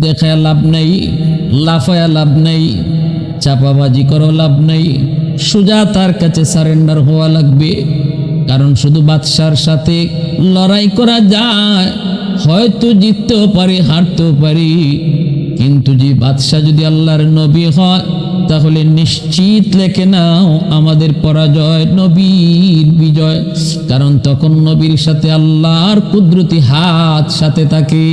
দেখায় লাভ নেই, লাফায়া লাভ নেই, চাপাবাজি করো লাভ নেই। সোজা তার কাছে সারেন্ডার হওয়া লাগবে, কারণ শুধু বাদশার সাথে লড়াই করা যায়। হয়তো জিততেও পারি, হারতেও পারি, কিন্তু যে বাদশাহ যদি আল্লাহর নবী হয়, তাহলে নিশ্চিত লেখে নাও, আমাদের পরাজয় নবীর বিজয়। কারণ তখন নবীর সাথে আল্লাহর কুদরতি হাত সাথে থাকে।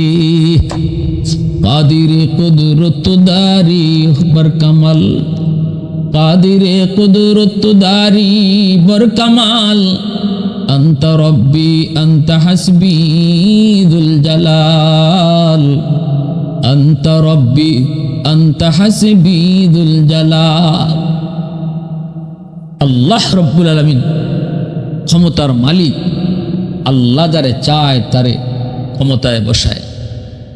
কাদিরে কুদরত দারি বর কামাল কাদিরে কুদরত দারি বর কামাল أنت ربي أنت حسبي ذو الجلال أنت ربي أنت حسبي ذو الجلال আল্লাহ রব্বুল আলমিন ক্ষমতার মালিক আল্লাহ যারে চায় তারে ক্ষমতায় বসায়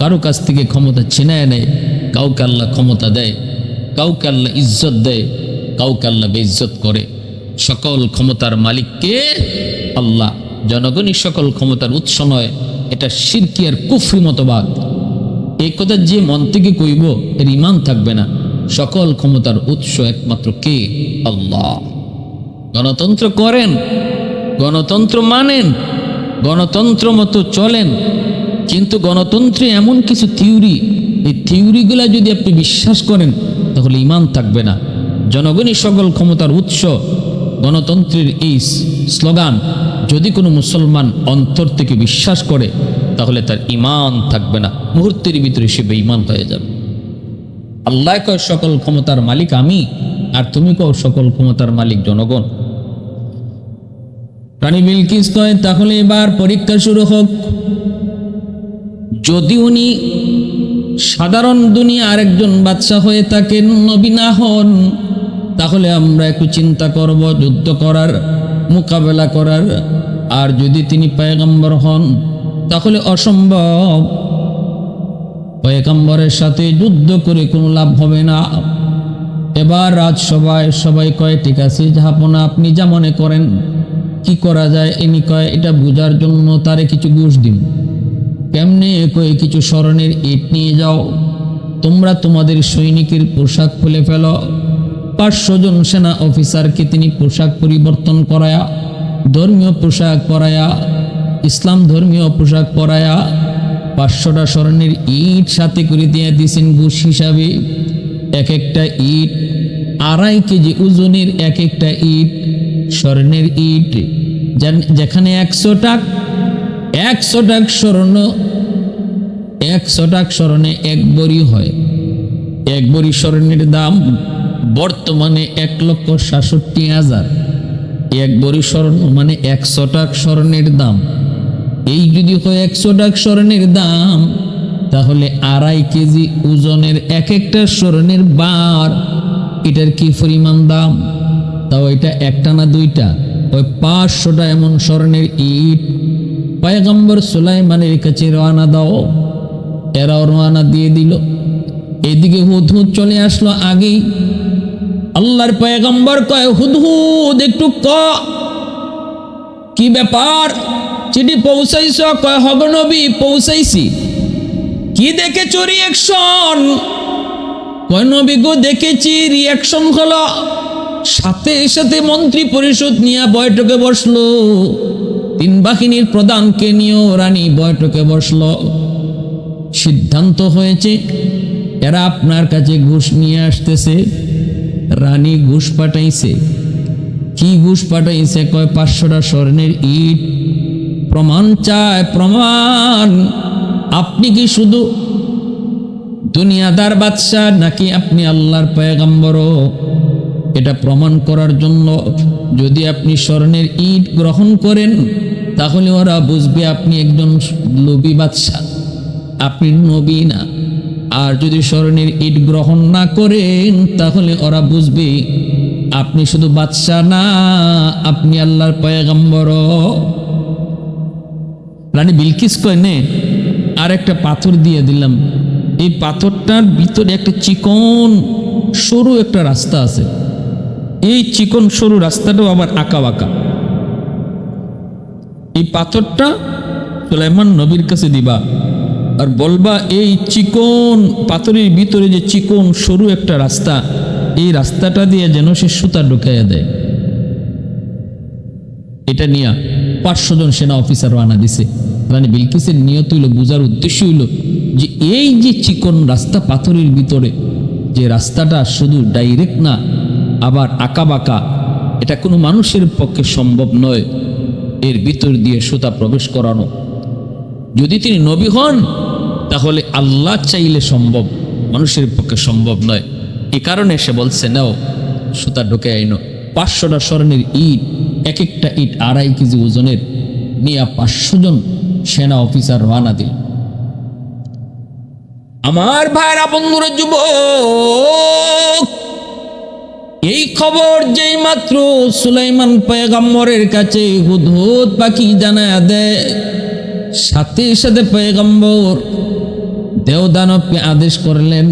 কারও কাছ থেকে ক্ষমতা ছিনায় নেয়, কাউকে আল্লাহ ক্ষমতা দেয়, কাউকে আল্লাহ ইজ্জত দেয়, কাউকে আল্লাহ বেইজ্জত করে। সকল ক্ষমতার মালিককে আল্লাহ, জনগণই সকল ক্ষমতার উৎস নয়, এটা সিরকি আর কুফরি মতবাদ। এই কথা যে মন থেকে কইব, এর ইমান থাকবে না। সকল ক্ষমতার উৎস একমাত্র কে? আল্লাহ। গণতন্ত্র করেন, গণতন্ত্র মানেন, গণতন্ত্র মতো চলেন কিন্তু গণতন্ত্রে এমন কিছু থিওরি, এই থিওরিগুলা যদি আপনি বিশ্বাস করেন, তাহলে ইমান থাকবে না। জনগণই সকল ক্ষমতার উৎস। গণতন্ত্রের এই স্লোগান, যদি কোনো মুসলমান অন্তর থেকে বিশ্বাস করে, তাহলে তার ইমান থাকবে না। মুহূর্তের ভিতরে সে বেঈমান হয়ে যাবে। আল্লাহ কয়, সকল ক্ষমতার মালিক আমি, আর তুমি কও, সকল ক্ষমতার মালিক জনগণ। রানী বিলকিস কয়, তাহলে এবার পরীক্ষা শুরু হোক। যদি উনি সাধারণ দুনিয়া আরেকজন বাচ্চা হয়ে থাকেন, নবী না হন, তাহলে আমরা একটু চিন্তা করব, যুদ্ধ করার, মোকাবেলা করার। আর যদি তিনি পয়গম্বর হন, তাহলে অসম্ভব। পয়গম্বরের সাথে যুদ্ধ করে কোনো লাভ হবে না। এবার রাজসভায় সবাই কয়, ঠিক আছে, যাহাপনা আপনি যা মনে করেন, কি করা যায়, এনি কয়, এটা বোঝার জন্য তারে কিছু ঘুষ দিন। কেমনে কয়ে কিছু স্মরণের ইট নিয়ে যাও? তোমরা তোমাদের সৈনিকের পোশাক খুলে ফেলো। পাঁচশো জন সেনা অফিসারকে তিনি পোশাক পরিবর্তন করায়া, ধর্মীয় পোশাক পরায়া, ইসলাম ধর্মীয় পোশাক পরায়া, পাঁচশোটা স্মরণের ইট সাথে করে দিয়ে দিয়েছেন ঘুষ হিসাবে। এক একটা ইট, আড়াই কেজি ওজনের এক একটা ইট, স্বর্ণের ইট যেখানে একশো টাক একশো টাক স্বর্ণ, একশো টাক স্মরণে এক বড়ি হয়। এক বড়ি স্বর্ণের দাম বর্তমানে এক লক্ষ সাতষট্টি হাজার। এক বড়ি স্বর্ণ মানে একশো টাক স্বর্ণের দাম। এই যদি হয় একশো টাক স্বর্ণের দাম, তাহলে আড়াই কেজি ওজনের এক একটা স্বর্ণের বার, এটার কি পরিমাণ দাম? তাও এটা একটা না দুইটা। ওই পাঁচশোটা এমন স্বর্ণের ইট পয়গম্বর সুলাইমানের কাছে রওনা দাও। এরাও রওনা দিয়ে দিল। এদিকে হুদহুদ চলে আসলো আগেই। আল্লাহর পয়গম্বর কয়, হুদহুদ, একটু ক। কি ব্যাপার? চিঠি পৌঁছাইছ? কয়, হব নবী, পৌঁছাইছি। কি দেখেছ রিয়াকশন কয়, নবী গো, দেখেছি রিয়াকশন হলো। সাথে সাথে মন্ত্রী পরিষদ নিয়ে বৈঠকে বসল। তিন বাহিনীর প্রধানকে নিয়েও রানী বৈঠকে বসল। সিদ্ধান্ত হয়েছে, এরা আপনার কাছে ঘুষ নিয়ে আসতেছে। রানী ঘুষ পাঠাইছে। কি ঘুষ পাঠাইছে? কয়, পাঁচশোটা স্বর্ণের ইট। প্রমাণ চায় প্রমাণ। আপনি কি শুধু দুনিয়াদার বাদশাহ নাকি আপনি আল্লাহর পয়গম্বরও? এটা প্রমাণ করার জন্য যদি আপনি স্বর্ণের ইট গ্রহণ করেন, তাহলে ওরা বুঝবে আপনি একজন লোভী বাদশাহ। আপনি নবী না। আর যদি স্মরণের ইট গ্রহণ না করেন, তাহলে ওরা বুঝবে আপনি শুধু বাদশাহ না, আপনি আল্লাহর পয়গম্বর। রানী বিলকিস কয়নে আর একটা পাথর দিয়ে দিলাম। এই পাথরটার ভিতরে একটা চিকন, সরু একটা রাস্তা আছে। এই চিকন সরু রাস্তাটাও আবার আঁকা বাঁকা। এই পাথরটা সুলাইমান নবীর কাছে দিবা আর বলবা, এই চিকন পাথরের ভিতরে যে চিকন সরু একটা রাস্তা, এই রাস্তাটা দিয়ে যেন সে সুতা ঢুকাইয়া দেয়। এটা নিয়ে পাঁচশো জন সেনা অফিসার রানা দিছে। রানী বিলকিসের নিয়ত হইল, বোঝার উদ্দেশ্য হইল যে, এই যে চিকন রাস্তা পাথরের ভিতরে, যে রাস্তাটা শুধু ডাইরেক্ট না আবার আঁকা বাঁকা এটা কোনো মানুষের পক্ষে সম্ভব নয়। এর ভিতর দিয়ে সুতা প্রবেশ করানো। যদি তিনি নবী হন, তাহলে আল্লাহ চাইলে সম্ভব, মানুষের পক্ষে সম্ভব নয়। এ কারণে সে বলছে, নাও, সুতা ঢুকে আইনো। পাঁচশোটা স্বর্ণের ইট এক একটা ইট আড়াই কেজি ওজনের। নিয়ে পাঁচশো জন সেনা অফিসার রওনা দিল। আমার ভাইরা, বন্ধুরা, যুবক এই খবর যেই মাত্র সুলাইমান পয়গম্বরের কাছে হুদহুদ পাখি জানায় দেয়, সাথে সাথে পয়গম্বর দেওদানবকে আদেশ করলেন,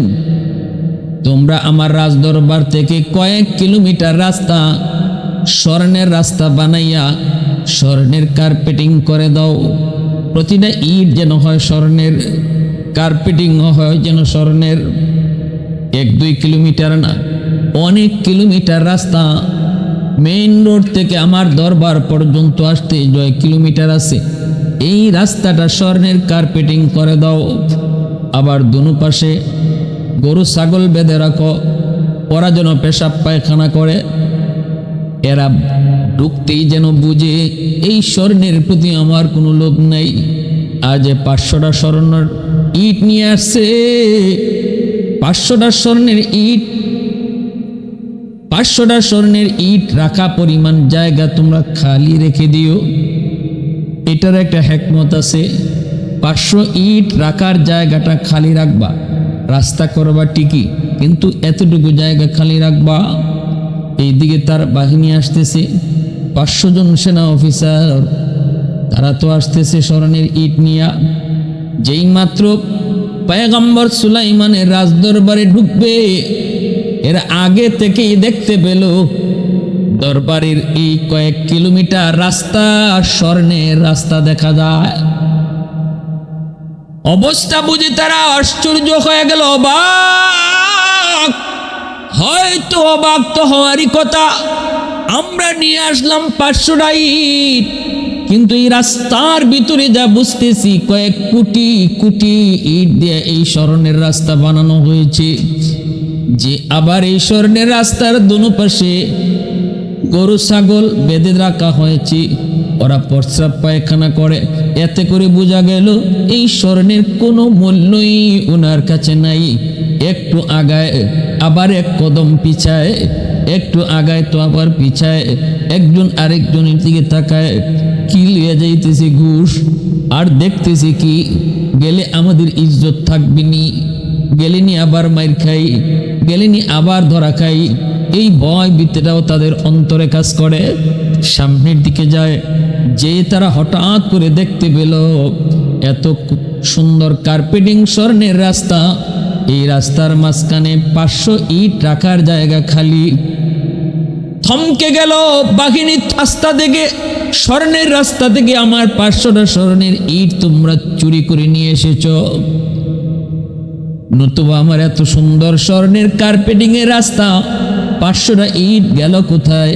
তোমরা আমার রাজদরবার থেকে কয়েক কিলোমিটার রাস্তা, স্বর্ণের রাস্তা বানাইয়া স্বর্ণের কার্পেটিং করে দাও। প্রতিটা ইট যেন হয় স্বর্ণের, কার্পেটিং হয় যেন স্বর্ণের। এক দুই কিলোমিটার না অনেক কিলোমিটার রাস্তা। মেইন রোড থেকে আমার দরবার পর্যন্ত আসতে জয় কিলোমিটার আছে। এই রাস্তাটা স্বর্ণের কার্পেটিং করে দাও। আবার দুনো পাশে গরু, ছাগল বেঁধে রাখো। ওরা যেন পেশাব পায়খানা করে। এরা ঢুকতেই যেন বুঝে, এই স্বর্ণের প্রতি আমার কোনো লোভ নেই। আজ পাঁচশোটা স্বর্ণের ইট নিয়ে আসছে। পাঁচশোটা স্বর্ণের ইট পাঁচশোটা স্বর্ণের ইট রাখা পরিমাণ জায়গা তোমরা খালি রেখে দিও। এটার একটা হ্যাকমত আছে। পাঁচশো ইট রাখার জায়গাটা খালি রাখবা। রাস্তা করবা ঠিকই, কিন্তু এতটুকু জায়গা খালি রাখবা। এইদিকে তার বাহিনী আসতেছে। পাঁচশো জন সেনা অফিসার, তারা তো আসতেছে স্মরণের ইট নিয়া। যেই মাত্র পয়গম্বর সুলাইমানের রাজদরবারে ঢুকবে এর আগে থেকেই দেখতে পেল, দরবারের এই কয়েক কিলোমিটার রাস্তা স্বর্ণের রাস্তা দেখা যায়। অবস্থা বুঝে তারা আশ্চর্য হয়ে গেল, অবাক। হয়তো অবাক তো হওয়ারই কথা, আমরা নিয়ে আসলাম পাঁচশো ইট কিন্তু এই রাস্তার ভিতরে যা বুঝতেছি, কয়েক কোটি কোটি ইট দিয়ে এই স্মরণের রাস্তা বানানো হয়েছে। যে আবার এই স্বর্ণের রাস্তার দুনো পাশে গরু, ছাগল বেঁধে রাখা হয়েছে। ওরা প্রস্রাব পায়খানা করে। এতে করে বোঝা গেল, এই স্বর্ণের কোনো মূল্যই ওনার কাছে নাই। একটু আগায় আবার এক কদম পিছায়, একটু আগায় তো আবার পিছায়। একজন আরেকজনের দিকে তাকায়, কি লিয়ে যাইতেছে ঘুষ? আর দেখতেছি কি? গেলে আমাদের ইজ্জত থাকবে নি। গেলেনি আবার মাইর খাই, গেলেনি আবার ধরা খাই। এই ভয় বিতেটাও তাদের অন্তরে কাজ করে। সামনের দিকে যায়, যে তারা হঠাৎ করে দেখতে পেল, এত সুন্দর কার্পেটিং স্বর্ণের রাস্তা। এই রাস্তার মাঝখানে পাঁচশো ইট রাখার জায়গা খালি। থমকে গেল বাঘিনী রাস্তা থেকে স্বর্ণের রাস্তা থেকে আমার পাঁচশোটা স্বর্ণের ইট তোমরা চুরি করে নিয়ে এসেছ। নতুবা আমার এত সুন্দর স্বর্ণের কার্পেটিং এর রাস্তা, পাঁচশোটা ইট গেল কোথায়?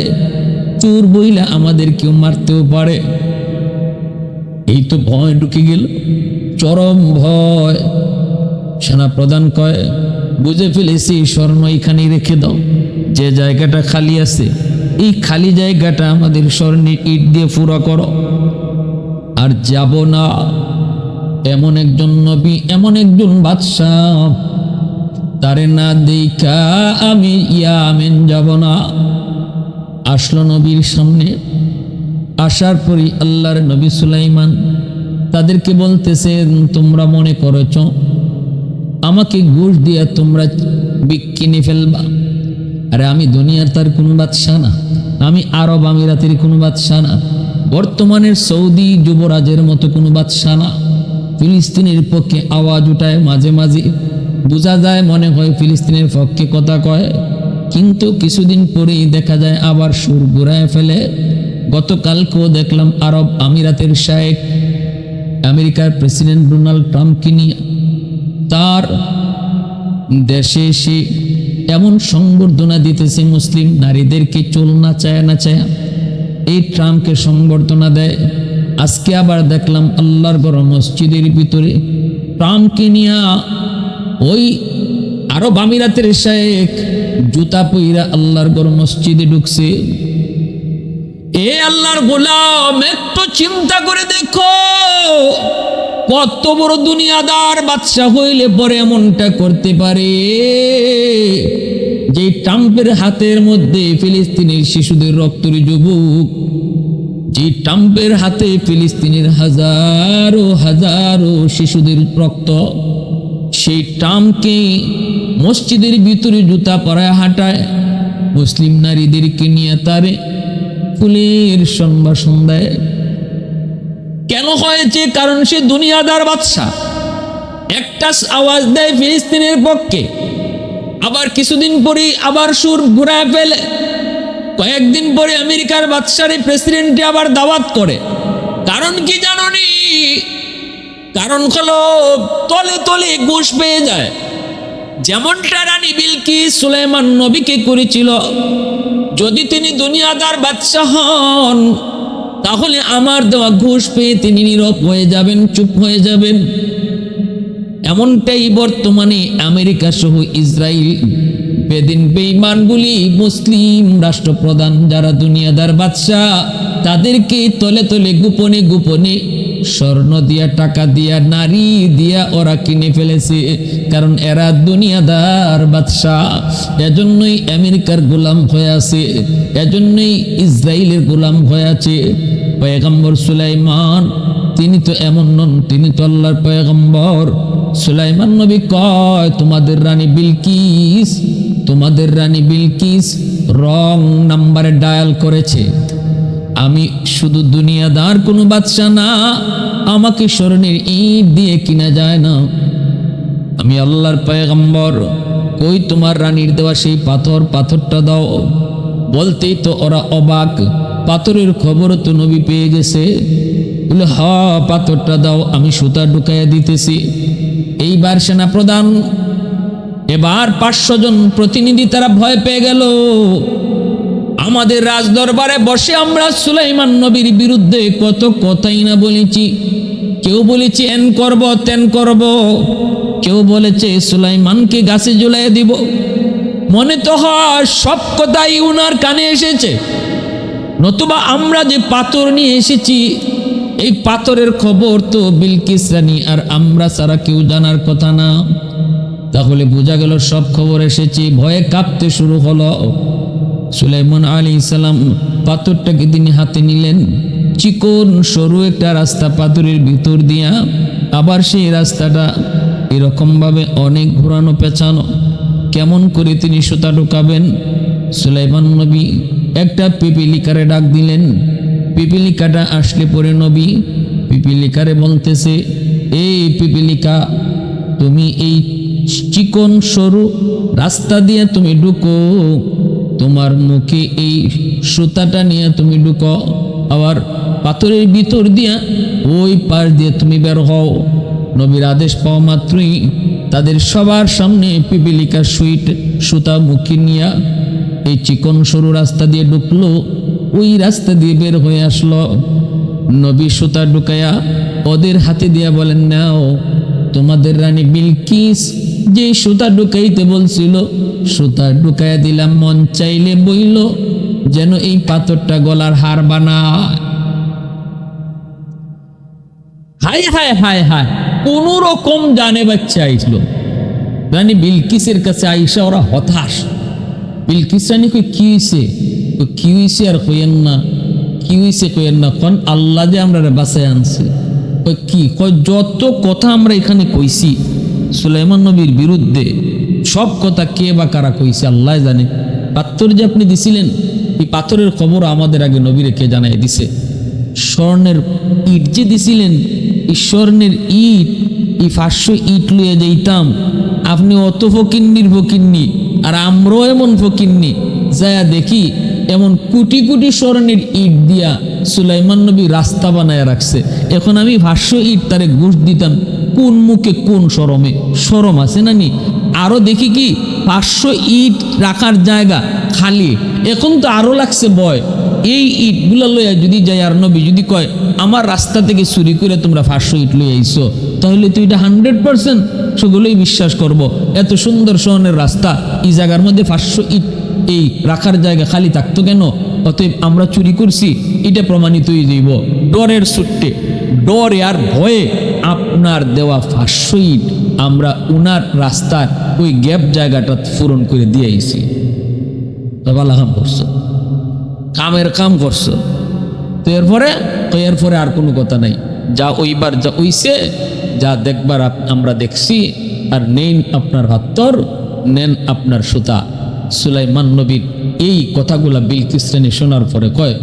চোর বইলা আমাদের কেউ মারতেও পারে। এই তো ভয় ঢুকে গেল, চরম ভয়। সেনা প্রধান কয়, বুঝে ফেলেছি, স্বর্ণ এখানে রেখে দাও। যে জায়গাটা খালি আছে, এই খালি জায়গাটা আমাদের স্বর্ণের ইট দিয়ে পুরো করো। আর যাব না। এমন একজন নবী, এমন একজন বাদশাহ। তারে না দেখা আমি ইয়ামেন যাব না। আসলো নবীর সামনে। আসার পরই আল্লাহর নবী সুলাইমান তাদেরকে বলতেছে, তোমরা মনে করেছ, আমাকে ঘুষ দিয়া তোমরা কিনে ফেলবা? আরে আমি দুনিয়ার তার কোনো বাদশাহ না। আমি আরব আমিরাতের কোনো বাদশাহ না। বর্তমানের সৌদি যুবরাজের মতো কোনো বাদশাহ না। ফিলিস্তিনের পক্ষে আওয়াজ উঠায় মাঝে মাঝে। বোঝা যায় মনে হয় ফিলিস্তিনের পক্ষে কথা কয়। কিন্তু কিছুদিন পরেই দেখা যায় আবার সুর ঘুরায় ফেলে। গতকালকেও দেখলাম আরব আমিরাতের শায়েক আমেরিকার প্রেসিডেন্ট ডোনাল্ড ট্রাম্পকে নিয়ে। তার দেশে এসে এমন সংবর্ধনা দিতেছে মুসলিম নারীদেরকে চল না চায় না চায়। এই ট্রাম্পকে সংবর্ধনা দেয়। আজকে আবার দেখলাম আল্লাহর গরম মসজিদের ভিতরে ট্রাম্পকে নিয়ে ওই আরও বামিরাতের শেখ জুতা পইরা আল্লাহর গরম মসজিদে ঢুকছে। এ আল্লাহর গোলাম, একটু চিন্তা করে দেখো, কত বড় দুনিয়াদার বাচ্চা হইলে পরে এমনটা করতে পারে। যে ট্রাম্পের হাতের মধ্যে ফিলিস্তিনের শিশুদের রক্তরি যুবক যে ট্রাম্পের হাতে ফিলিস্তিনের হাজারো হাজারো শিশুদের রক্ত। সেই ট্রাম্পকে মসজিদের ভিতরে জুতা পরায় হাঁটায়, মুসলিম নারীদেরকে নিয়ে তারে ফুলের সম্ভাষণ দেয় কেন হয়েছে? কারণ সে দুনিয়াদার বাদশা একটা আওয়াজ দেয় ফিলিস্তিনের পক্ষে। আবার কিছুদিন পরেই আবার সুর ঘুরায় ফেলে। কয়েকদিন পরে আমেরিকার বাদশারে প্রেসিডেন্টে আবার দাওয়াত করে। কারণ কি জাননি? কারণ হলো, তলে তলে ঘুষ পেয়ে যায়। যেমনটা রানী বিলকি সুলাইমান নবীকে করেছিল। যদি তিনি দুনিয়াদার বাদশাহ হন, তাহলে আমার দেওয়া ঘুষ পেয়ে তিনি নীরব হয়ে যাবেন, চুপ হয়ে যাবেন। এমনটাই বর্তমানে আমেরিকা সহ ইসরায়েল বেদিন বেইমানগুলি মুসলিম রাষ্ট্রপ্রধান যারা দুনিয়াদার বাদশাহ, তাদেরকে তলে তলে গোপনে গোপনে স্বর্ণ দিয়া, টাকা দিয়া, নারী দিয়া ওরা কিনে ফেলেছে। কারণ এরা দুনিয়াদার বাদশাহ। এজন্যই আমেরিকার গোলাম হয়ে আছে। এজন্যই ইসরায়েলের গোলাম হয়ে আছে। পয়গম্বর সুলাইমান, তিনি তো এমন নন, তিনি তো আল্লাহর পয়গম্বর। সুলাইমান নবী কয়, তোমাদের রানী বিলকিস তোমাদের রানী বিলকিস রং নাম্বারে ডায়াল করেছে। আমি শুধু দুনিয়াদার কোনো বাচ্চা না, আমাকে স্মরণের ইট দিয়ে কিনা যায় না। আমি আল্লাহর পয়গম্বর কই তোমার রানীর দেওয়া সেই পাথর, পাথরটা দাও। বলতেই তো ওরা অবাক, পাথরের খবরও তো নবী পেয়ে গেছে। বলে, হ, পাথরটা দাও, আমি সুতা ঢুকাইয়া দিতেছি। এইবার সেনা প্রধান এবার পাঁচশো জন প্রতিনিধি তারা ভয় পেয়ে গেল। আমাদের রাজদরবারে বসে আমরা সুলাইমান নবীর বিরুদ্ধে কত কথাই না বলেছি। কেউ বলেছে, এন করব, তেন করব। কেউ বলেছে, সুলাইমানকে গাছে ঝুলাই দিব। মনে তো হয় সব কথাই উনার কানে এসেছে। নতুবা আমরা যে পাথর নিয়ে এসেছি, এই পাথরের খবর তো বিলকিস রানী, আর আমরা সারা কেউ জানার কথা না। তাহলে বোঝা গেল সব খবর এসেছে। ভয়ে কাঁপতে শুরু হলো। সুলাইমান আলী ইসালাম পাথরটাকে তিনি হাতে নিলেন। চিকন, সরু একটা রাস্তা পাথরের ভিতর দিয়া আবার সেই রাস্তাটা এরকমভাবে অনেক ঘোরানো পেঁচানো। কেমন করে তিনি সুতা ঢুকাবেন? সুলাইমান নবী একটা পিপিলিকারে ডাক দিলেন। পিপিলিকাটা আসলে পরে নবী। পিপিলিকারে বলতেছে, এই পিপিলিকা, তুমি এই চিকন সরু, রাস্তা দিয়ে তুমি ঢুকো। তোমার মুখে এই সুতাটা নিয়ে তুমি ঢুকো। আবার পাথরের ভিতর দিয়া ওই পাশ দিয়ে তুমি বের হও। নবীর আদেশ পাওয়া মাত্রই তাদের সবার সামনে পিপিলিকার সুইট, সুতা মুখে নিয়া এই চিকন সরু রাস্তা দিয়ে ঢুকলো। ওই রাস্তা দিয়ে বের হয়ে আসলো। নবী সুতা ঢুকায়া ওদের হাতে দিয়া বলেন, নাও, তোমাদের রানী বিলকিস যে সুতা ঢুকাইতে বলছিল, সুতা ঢুকাইয়া দিলাম, মন চাইলে বইল, যেন এই পাথরটা গলার হার বানায়। হায় হায় হায় হায় কোন রকম জানে বাচ্চা আইছিল। রানী বিলকিসের কাছে আইসা ওরা হতাশ। বিলকিস রানী কই, কি হইছে? কি হইছে আর কইয়েন না, কি হইছে কইয়েন না, কন আল্লাহ যে আমরা বাসায় আনছে? কি? কই, যত কথা আমরা এখানে কইছি সুলাইমান নবীর বিরুদ্ধে সব কথা কে বা কারা কইছে আল্লাহ জানে। পাথর যে আপনি দিছিলেন, এই পাথরের খবর আমাদের আগে নবীরে কে জানাই দিছে? স্বর্ণের ইট যে দিছিলেন, এই স্বর্ণের ইট, এই পাঁচশো ইট লুয়ে যাইতাম। আপনি অত ফকিন্নির ফকিন্নি, আর আমরাও এমন ফকিন্নি, যায়া দেখি এমন কোটি কোটি স্বর্ণের ইট দিয়া সুলাইমান নবী রাস্তা বানায় রাখছে। এখন আমি ভাষ্য ইট তারে ঘুষ দিতাম। কোন মুখে কোন সরমে? সরম আছে না নি? আরও দেখি কি, পাঁচশো ইট রাখার জায়গা খালি। এখন তো আরও লাগছে বয়। এই ইটগুলা লইয়া যদি যাই আর নবী যদি কয়, আমার রাস্তা থেকে চুরি করে তোমরা পাঁচশো ইট লই আইছো, তাহলে তুই এটা হান্ড্রেড পার্সেন্ট সেগুলোই বিশ্বাস করব। এত সুন্দর শহরের রাস্তা, এই জায়গার মধ্যে পাঁচশো ইট এই রাখার জায়গা খালি থাকতো কেন? অতএব আমরা চুরি করছি, এটা প্রমাণিত হয়ে যাইব ডরের সুট্টে, ডরে আর ভয়ে আপনার দেওয়া পাঁচশো ইট আমরা উনার রাস্তার ওই গ্যাপ জায়গাটা পূরণ করে দিয়ে আইছি। কাম করছ। কামের কাম করছ। তো এরপরে তো এরপরে আর কোনো কথা নাই। যা ওইবার যা ওইছে যা দেখবার আমরা দেখছি, আর নেন আপনার হাত্তর নেন আপনার সুতা। সুলাইমান নবীর এই কথাগুলা বিলকিস্তানি শোনার পরে কয়,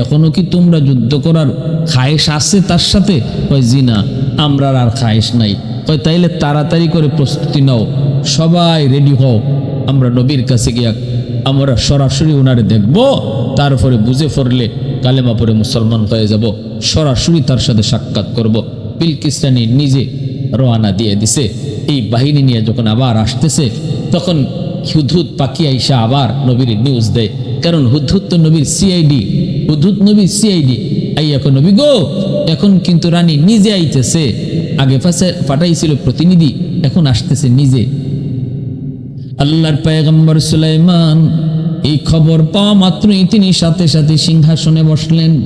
এখনও কি তোমরা যুদ্ধ করার খায়েশ আছে তার সাথে? কয়, জি না। আমরা আর খায়েশ নাই। কয়, তাইলে তাড়াতাড়ি করে প্রস্তুতি নাও। সবাই রেডি হও। আমরা নবীর কাছে গিয়া আমরা সরাসরি ওনারে দেখব, তারপরে বুঝে পড়লে কালেমা পরে মুসলমান হয়ে যাব। সরাসরি তার সাথে সাক্ষাৎ করব। বিলকিস্তানি নিজে রওয়ানা দিয়ে দিছে। এই বাহিনী নিয়ে যখন আবার আসতেছে, তখন হুদহুদ পাখি আইসা আবার নবীর নিউজ দেয়। কারণ হুদহুদ তো নবীর সিআইডি হুদহুদ নবীর সিআইডি আই এখন নবী গো এখন কিন্তু রানী নিজে আইতেছে। আগে পাঠাইছিল প্রতিনিধি, এখন আসতেছে নিজে। আল্লাহর পায়গম্বর সুলাইমান, এই খবর পাওয়া মাত্রই তিনি সাথে সাথে সিংহাসনে বসলেন।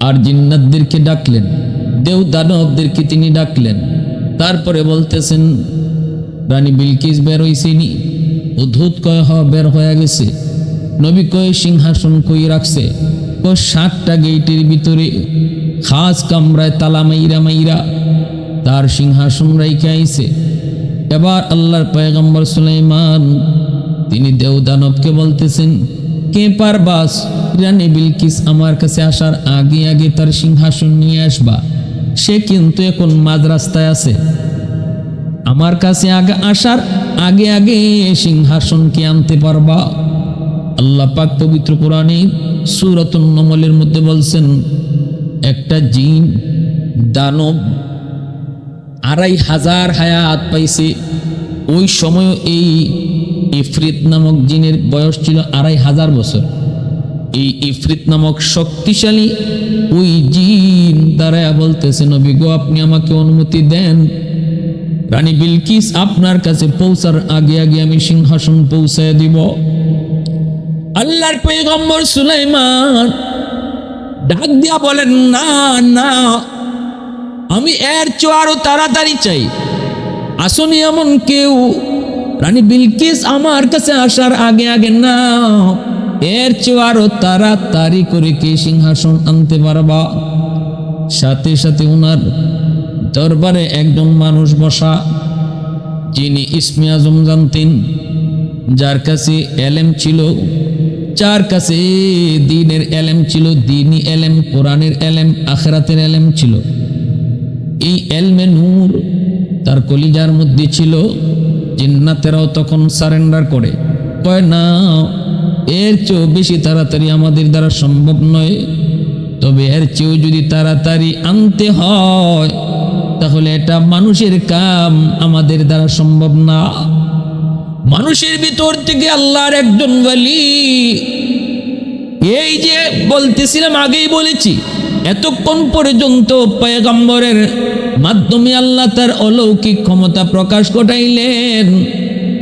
আর জিন্নাতদেরকে ডাকলেন দেও দানবদেরকে তিনি ডাকলেন। তারপরে বলতেছেন, রানী বিলকিস বের হইছেনি উদ্ধুত কয় হ বের হয়ে গেছে। নবী কয় সিংহাসন কই রাখছে? কয় সাতটা গেইটের ভিতরে খাস কামরায় তালা মাইরা মাইরা তার সিংহাসন রাইকে আইছে। এবার আল্লাহর পয়গম্বর সুলাইমান, তিনি দেওদানবকে বলতেছেন, কে পারবাস? রানী বিলকিস আমার কাছে আসার আগে আগে তার সিংহাসন নিয়ে আসবা। সে কিন্তু এখন মাঝ রাস্তায় আছে। আমার কাছে আগে আসার আগে আগে সিংহাসনকে আনতে পারবা। আল্লাহ পাক পবিত্র কোরআনে সুরতুন নমলের মধ্যে বলছেন একটা জিন দানব আড়াই হাজার হায়াত পাইছে। ওই সময় এই ইফরিত নামক জিনের বয়স ছিল আড়াই হাজার বছর। এই ইফরিত নামক শক্তিশালী ওই জিন দাঁড়ায় বলতেছে, নবী গো, আপনি আমাকে অনুমতি দেন। রানী বিলকিস আপনার কাছে পৌঁছার আগে আগে আমি সিংহাসন পৌঁছায় দিব। আল্লাহর পৈগম্বর সুলাইমান ডাক দিয়া বলেন, না না, আমি এর চেয়ে আরও তাড়াতাড়ি চাই। আসনি এমন কেউ। রানী বিলকিস আমার কাছে আসার আগে আগে না, এর চেয়ে আরও তাড়াতাড়ি করে কে সিংহাসন আনতে পারবা? সাথে সাথে ওনার দরবারে একজন মানুষ বসা, যিনি ইসমি জানতেন, যার কাছে এলেম ছিল। যার কাছে দিনের এলেম ছিল, দিনই এলেম, কোরআনের এলেম, আখরাতের এলেম ছিল। এই এলমে নূর তার কলিজার মধ্যে ছিল, জিন্নাতেরাও তখন সারেন্ডার করে। কয়, না, এর চেয়েও বেশি তাড়াতাড়ি আমাদের দ্বারা সম্ভব নয়। তবে এর চেয়েও যদি তাড়াতাড়ি আনতে হয়, তাহলে এটা মানুষের কাম আমাদের দ্বারা সম্ভব না। মানুষের ভিতর থেকে আল্লাহর একজন বলি এই যে বলতেছিলাম, আগেই বলেছি, এতক্ষণ পর্যন্ত পয়গম্বরের মাধ্যমে আল্লাহ তার অলৌকিক ক্ষমতা প্রকাশ ঘটাইলেন।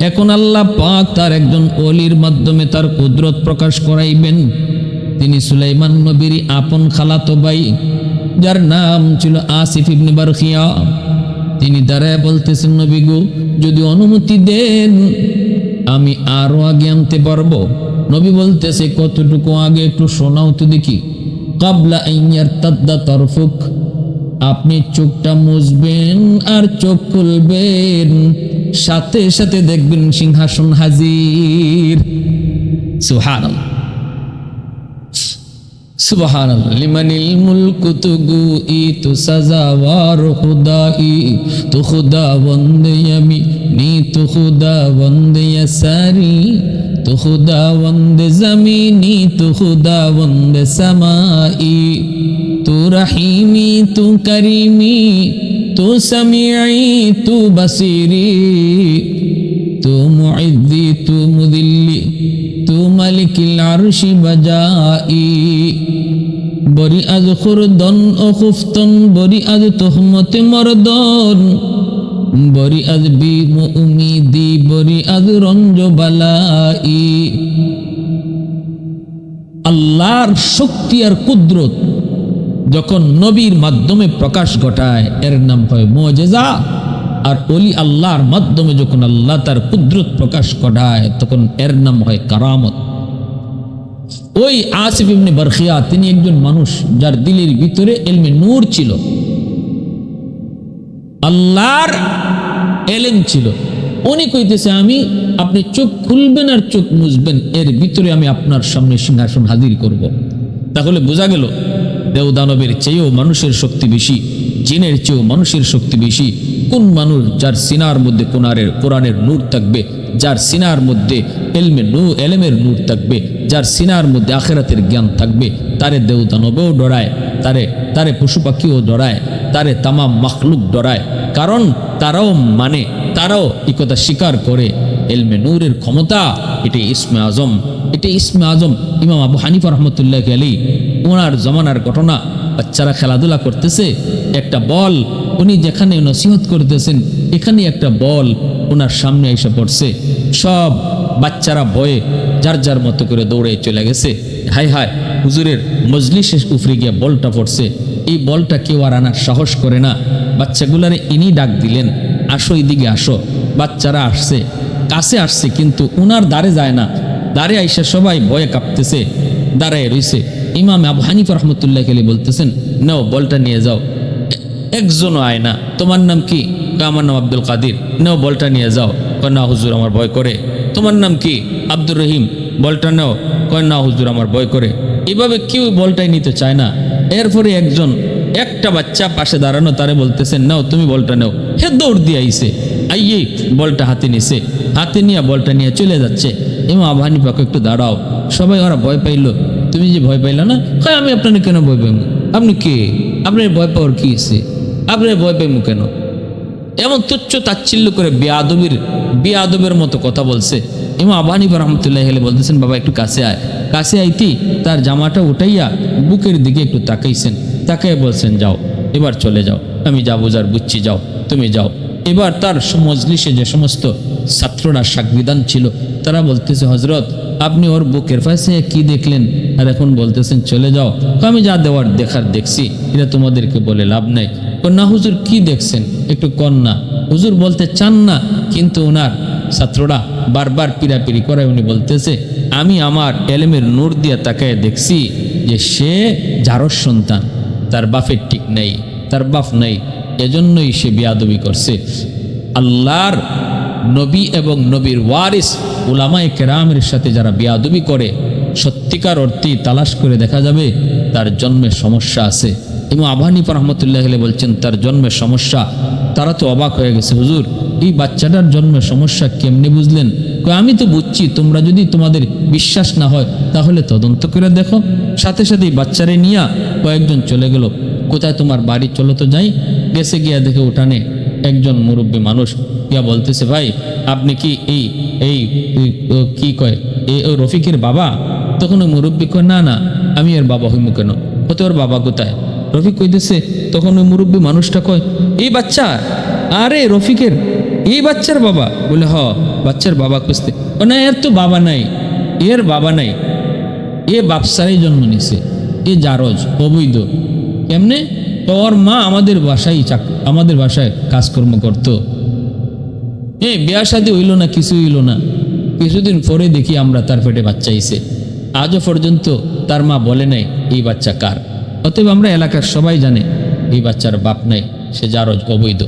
এখন আল্লাহ পাক তার একজন অলির মাধ্যমে তার কুদরত প্রকাশ করাইবেন। তিনি সুলাইমান নবীর আপন খালাতো ভাই, যার নাম ছিল আসিফ ইবনে বারখিয়া তিনি দাঁড়ায় বলতেছেন, নবী গো, যদি অনুমতি দেন, আমি আরও আগে আনতে পারব। নবী বলতেছে, কতটুকু আগে একটু শোনাও তো দেখি। কাবলা আইয়ার তাদ্দা তরফুক। আপনি চোখটা মুছবেন আর চোখ খুলবেন, সাথে সাথে দেখবেন সিংহাসন হাজির। সুহান সুবহান লিমানিল মুলকু তুগু ই তু সাজাওয়ার খুদাই তু খুদা বন্দে আমি নি তু খুদা বন্দে সারি তু খুদা বন্দে জমিনি তু খুদা বন্দে সামাই তু রহিমি তু করিমি তু সমিঈ তু বসিরি তু মুইদ্দি তু মুদিল্লি তু মালিকিল আরশি বাজাই বরি আজ খুরদন ও খুফতন, বরি আজ তোহমতে মরদন। বরি আজ বি উমিদি, বরি আজ রঞ্জ বালাই আল্লাহর শক্তি আর কুদরত যখন নবীর মাধ্যমে প্রকাশ ঘটায়, এর নাম হয় মোজেজা। আর অলি আল্লাহর মাধ্যমে যখন আল্লাহ তার কুদরত প্রকাশ ঘটায় তখন এর নাম হয় কারামত। ওই আসিফ ইবনে বরখিয়া, তিনি একজন মানুষ যার দিলের ভিতরে এলমে নূর ছিল আল্লাহর এলেম ছিল উনি কইতেছে, আমি, আপনি চোখ খুলবেন আর চোখ মুছবেন, এর ভিতরে আমি আপনার সামনে সিংহাসন হাজির করব। তাহলে বোঝা গেল, দেওদানবের চেয়েও মানুষের শক্তি বেশি, জিনের চেয়েও মানুষের শক্তি বেশি, কোন মানুষ যার সিনার মধ্যে কোনারের, কোরআনের নূর থাকবে যার সিনার মধ্যে এলমে নূ, এলেমের নূর থাকবে, যার সিনার মধ্যে আখেরাতের জ্ঞান থাকবে, তারে দেওদানবেও ডরায়, তারে তারে পশু পাখিও ডরায়, তারে তামাম মখলুক ডরায়, কারণ তারাও মানে তারাও এই কথা স্বীকার করে, এলমে নূরের ক্ষমতা, এটি ইসমে আজম, এটি ইসমে আজম, ইমাম আবু হানিফা রহমতুল্লাহ আলী ওনার জমানার ঘটনা, বাচ্চারা খেলাধুলা করতেছে, একটা বল, উনি যেখানে নসিহত করতেছেন, এখানে একটা বল, ওনার সামনে এসে পড়ছে। সব বাচ্চারা ভয়ে যার যার মতো করে দৌড়ে চলে গেছে। হাই হাই হুজুরের মজলিসের উফরে গিয়ে বলটা পড়ছে। এই বলটা কেউ আর আনার সাহস করে না। বাচ্চাগুলারে ইনি ডাক দিলেন, আসো এদিকে আসো। বাচ্চারা আসছে, কাছে আসছে, কিন্তু উনার দ্বারে যায় না। দ্বারে আইসা সবাই ভয়ে কাঁপতেছে, দাঁড়ায় রইছে। ইমাম আবু হানিফ রহমতুল্লাহ খেলে বলতেছেন, নাও, বলটা নিয়ে যাও। একজনও আয় না। তোমার নাম কি? আমার নাম আব্দুল কাদির। নাও, বলটা নিয়ে যাও। কয়, না, হুজুর, আমার ভয় করে। তোমার নাম কি? আব্দুর রহিম। বলটা নাও। কয়, না, হুজুর, আমার ভয় করে। এভাবে কেউ বলটাই নিতে চায় না। এরপরে একজন, একটা বাচ্চা পাশে দাঁড়ানো, তারে বলতেছেন নাও, তুমি বলটা নাও। হে দৌড় দিয়ে আইসে আইয়ে বলটা হাতে নিছে। হাতে নিয়ে বলটা নিয়ে চলে যাচ্ছে। এমা আবহানি পাকে একটু দাঁড়াও। সবাই ওরা ভয় পাইলো। তুমি যে ভয় পাইলা না? কয়, আমি আপনাকে কেন ভয় পাইমু? আপনি কে? আপনার ভয় পাওয়ার কি আছে? আপনার ভয় পাইমু কেন? এমন তুচ্ছ তাচ্ছিল্য করে বেয়াদবির, বেয়াদবের মতো কথা বলছে। ইমা আবানি রহমতুল্লাহ হেলে বলতেছেন, বাবা, একটু কাছে আয়। কাছে আইতি তার জামাটা উঠাইয়া বুকের দিকে একটু তাকাইছেন। তাকাই বলছেন, যাও, এবার চলে যাও। আমি যা বোঝার বুঝছি, যাও, তুমি যাও। এবার তার সমজলিশে যে সমস্ত ছাত্ররা সাকবিধান ছিল তারা বলতেছে হজরত আপনি ওর বুকের পাশে কি দেখলেন? আর এখন বলতেছেন, চলে যাও, আমি যা দেওয়ার দেখার দেখছি, এটা তোমাদেরকে বলে লাভ নাই। না, হুজুর, কি দেখছেন? একটু কন্যা। হুজুর বলতে চান না, কিন্তু ওনার ছাত্ররা বারবার পিড়াপিড়ি করায় উনি বলতেছে, আমি আমার এলেমের নূর দিয়া তাকায় দেখছি যে সে যারর সন্তান, তার বাপের ঠিক নেই, তার বাপ নেই, এজন্যই সে বিয়াদবি করছে। আল্লাহর নবী এবং নবীর ওয়ারিস উলামায়ে কেরামের সাথে যারা বিয়াদবি করে, সত্যিকার অর্থেই তালাশ করে দেখা যাবে, তার জন্মের সমস্যা আছে। এবং আবানিফ রহমতুল্লাহ বলছেন, তার জন্মের সমস্যা। তারা তো অবাক হয়ে গেছে, হুজুর, এই বাচ্চাটার জন্মের সমস্যা কেমনে বুঝলেন? আমি তো বুঝছি, তোমরা যদি তোমাদের বিশ্বাস না হয়, তাহলে তদন্ত করে দেখো। সাথে সাথে বাচ্চারে নিয়ে কয়েকজন চলে গেল। কোথায় তোমার বাড়ি? চলো তো যাই। গেছে গিয়া দেখে উঠানে একজন মুরব্বী মানুষ। ইয়া বলতেছে, ভাই, আপনি কি এই এই কি কয় এই ও রফিকের বাবা? তখন ওই মুরব্বী কয়, না না, আমি এর বাবা হইমু কেন? হতে ওর বাবা কোথায়? রফিক কইতেছে, তখন ওই মুরব্বী মানুষটা কয়, এই বাচ্চা, আরে রফিকের, এই বাচ্চার বাবা? বলে, হ, বাচ্চার বাবা খুঁজতে। ও, না, এর তো বাবা নাই, এর বাবা নাই, এ বাপসারাই জন্ম নিছে, এ জারজ, অবৈধ, কেমনে? তো ওর মা আমাদের বাসায় চাক, আমাদের বাসায় কাজকর্ম করতো। এ বিয়া শাদি হইল না কিছু হইল না। কিছুদিন পরে দেখি আমরা তার পেটে বাচ্চা আইছে আজও পর্যন্ত তার মা বলে নাই, এই বাচ্চা কার? অতএব আমরা এলাকার সবাই জানে, এই বাচ্চার বাপ নাই, সে জারজ অবৈধ।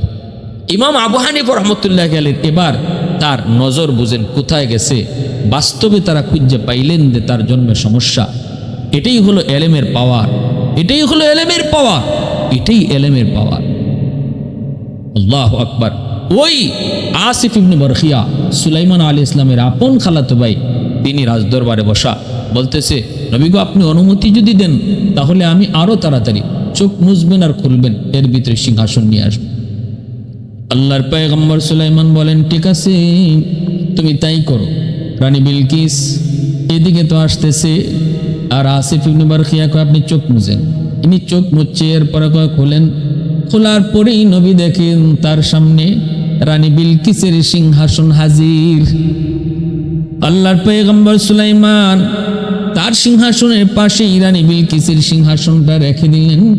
ইমাম আবু হানিফ রহমতুল্লাহ গেলেন এবার তার নজর বুঝেন, কোথায় গেছে? বাস্তবে তারা খুঁজে পাইলেন যে তার জন্মে সমস্যা। এটাই হলো এলেমের পাওয়ার। এটাই হলো এলেমের পাওয়ার। এটাই এলেমের পাওয়ার। আল্লাহ আকবার। ওই আসিফ ইবনে বরখিয়া সুলাইমান আলী ইসলামের আপন খালাতো ভাই, তিনি রাজদরবারে বসা বলতেছে নবীগো আপনি অনুমতি যদি দেন, তাহলে আমি আরও তাড়াতাড়ি চোখ মুছবেন আর খুলবেন, এর ভিতরে সিংহাসন নিয়ে আসবেন আল্লাহর পায়গম্বর সুলাইমান বলেন, ঠিক আছে, তুমি তাই করো। রানী বিলকিস এদিকে তো আসতেছে, আর আসিফ ইবনে বারখিয়া কয়, আপনি চোখ মুজেন ইনি চোখ মুচ্ছে এরপরে কয়, খোলেন। খোলার পরেই নবী দেখেন তার সামনে রানী বিলকিসের সিংহাসন হাজির। আল্লাহর পেগম্বর সুলাইমান তার সিংহাসনের পাশেই রানী বিলকিসের সিংহাসনটা রেখে দিলেন।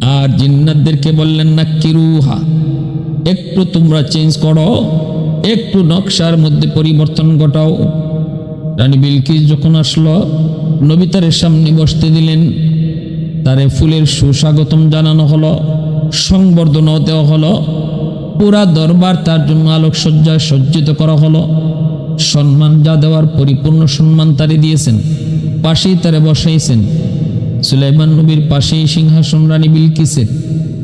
আর জিন্নাতদেরকে বললেন না কিরুহা একটু তোমরা চেঞ্জ করো, একটু নকশার মধ্যে পরিবর্তন ঘটাও। রানী বিলকিস যখন আসলো, নবী তারের সামনে বসতে দিলেন। তারে ফুলের সুস্বাগতম জানানো হলো, সংবর্ধনাও দেওয়া হলো। পুরা দরবার তার জন্য আলোকসজ্জায় সজ্জিত করা হলো। সম্মান যা দেওয়ার পরিপূর্ণ সম্মান তারে দিয়েছেন। পাশেই তারে বসাইছেন। সুলাইমান নবীর পাশেই সিংহাসন, রানী বিলকিসের।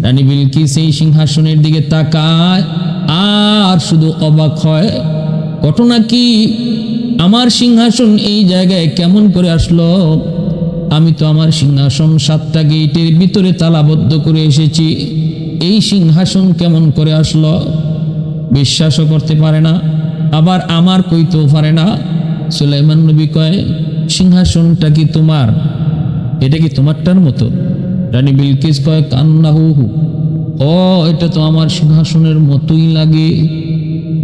রানী বিলকিস এই সিংহাসনের দিকে তাকায়, আর শুধু অবাক হয়, ঘটনা কি? আমার সিংহাসন এই জায়গায় কেমন করে আসলো? আমি তো আমার সিংহাসন সাতটা গেটের ভিতরে তালাবদ্ধ করে এসেছি। এই সিংহাসন কেমন করে আসলো? বিশ্বাসও করতে পারে না, আবার আমার কইতেও পারে না। সুলাইমান নবী কয়, সিংহাসনটা কি তোমার? এটা কি তোমারটার মতো? রানী বিলকিস কয় কান্না হু। হু ও, এটা তো আমার সিংহাসনের মতোই লাগে।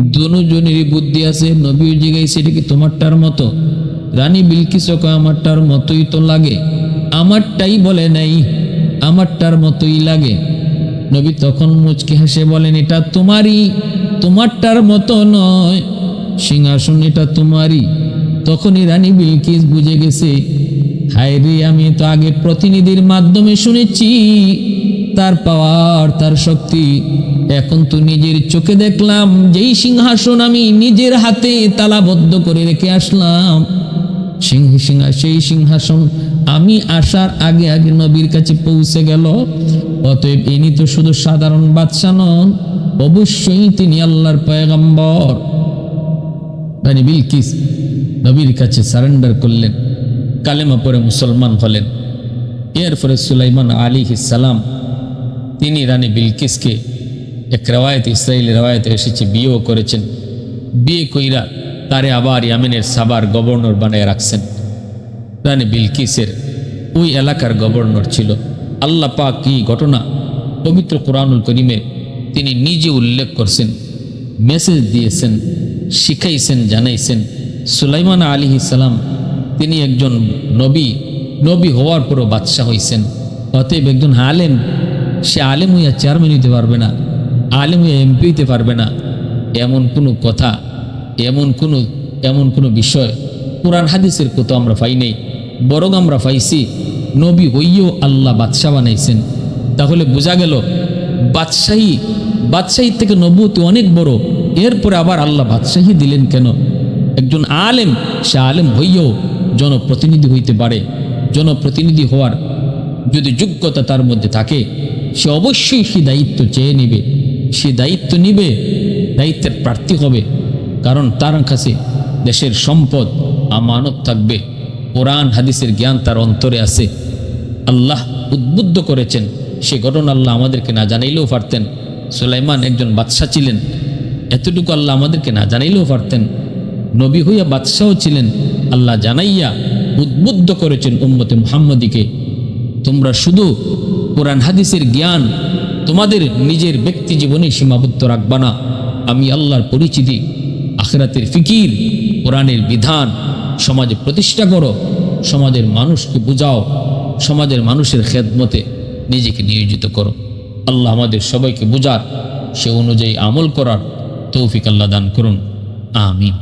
দুজনেরই বুদ্ধি আছে নবী জিগাইছে এটা কি তোমারটার মতো? রানী বিলকিসও কয়, আমারটার মতোই তো লাগে। আমারটাই বলে নাই, আমারটার মতোই লাগে। নবী তখন মুচকি হেসে বলেন, এটা তোমারই, তোমারটার মতো নয়। সিংহাসন এটা তোমারই। তখনই রানী বিলকিস বুঝে গেছে, হায় রে, আমি তো আগে প্রতিনিধির মাধ্যমে শুনেছি, তার পাওয়ার, তার শক্তি। এখন তো নিজের চোখে দেখলাম, যেই সিংহাসন আমি নিজের হাতে তালাবদ্ধ করে রেখে আসলাম, সিংহ, সিংহা, সেই সিংহাসন আমি আসার আগে আগে নবীর কাছে পৌঁছে গেল। অতএব ইনি তো শুধু সাধারণ বাদশা নন, অবশ্যই তিনি আল্লাহর পয়গম্বর। রানী বিলকিস নবীর কাছে সারেন্ডার করলেন, কালেমা পরে মুসলমান হলেন। এরপরে সুলাইমান আলী সালাম, তিনি রানী বিলকিসকে এক রেওয়ায়ত ইসরায়েলি রেওয়ায়তে এসেছে, বিয়েও করেছেন। বিয়ে কইরা তারে আবার ইয়ামেনের সাবার গভর্নর বানায় রাখছেন। রানী বিলকিসের ওই এলাকার গভর্নর ছিল। আল্লাহ পাক কি ঘটনা পবিত্র কোরআনুল করিমে তিনি নিজে উল্লেখ করছেন মেসেজ দিয়েছেন, শিখাইছেন, জানাইছেন। সুলাইমান আলী সালাম তিনি একজন নবী নবী হওয়ার পরও বাদশাহ হইছেন। অতএব একজন আলেম, সে আলেম হইয়া চেয়ারম্যান হইতে পারবে না, আলেম হইয়া এমপি হইতে পারবে না। এমন কোনো কথা, এমন কোনো এমন কোনো বিষয়, কোরআন হাদিসের কত আমরা পাই নাই, বরং আমরা পাইছি নবী হইয়েও আল্লাহ বাদশাহ বানাইছেন। তাহলে বোঝা গেল, বাদশাহী, বাদশাহীর থেকে নবুতি অনেক বড়। এরপরে আবার আল্লাহ বাদশাহী দিলেন কেন? একজন আলেম, সে আলেম হইয়েও জনপ্রতিনিধি হইতে পারে। জনপ্রতিনিধি হওয়ার যদি যোগ্যতা তার মধ্যে থাকে, সে অবশ্যই সে দায়িত্ব চেয়ে নেবে। সে দায়িত্ব নিবে, দায়িত্বের প্রার্থী হবে। কারণ তার কাছে দেশের সম্পদ, আমানত থাকবে। কোরআন, হাদিসের জ্ঞান তার অন্তরে আছে। আল্লাহ উদ্বুদ্ধ করেছেন। সে ঘটনা আল্লাহ আমাদেরকে না জানাইলেও পারতেন। সুলাইমান একজন বাদশাহ ছিলেন। এতটুকু আল্লাহ আমাদেরকে না জানাইলেও পারতেন। নবী হইয়া বাদশাহও ছিলেন। আল্লাহ জানাইয়া উদ্বুদ্ধ করেছেন উম্মতে মুহাম্মদীকে। তোমরা শুধু কোরআন, হাদিসের জ্ঞান তোমাদের নিজের ব্যক্তি জীবনে সীমাবদ্ধ রাখবা না। আমি আল্লাহর পরিচিতি, আখেরাতের ফিকির, কোরআনের বিধান সমাজে প্রতিষ্ঠা করো, সমাজের মানুষকে বুঝাও। সমাজের মানুষের খেদমতে নিজেকে নিয়োজিত করো। আল্লাহ আমাদের সবাইকে বুঝার সে অনুযায়ী আমল করার তৌফিক আল্লাহ দান করুন। আমিন।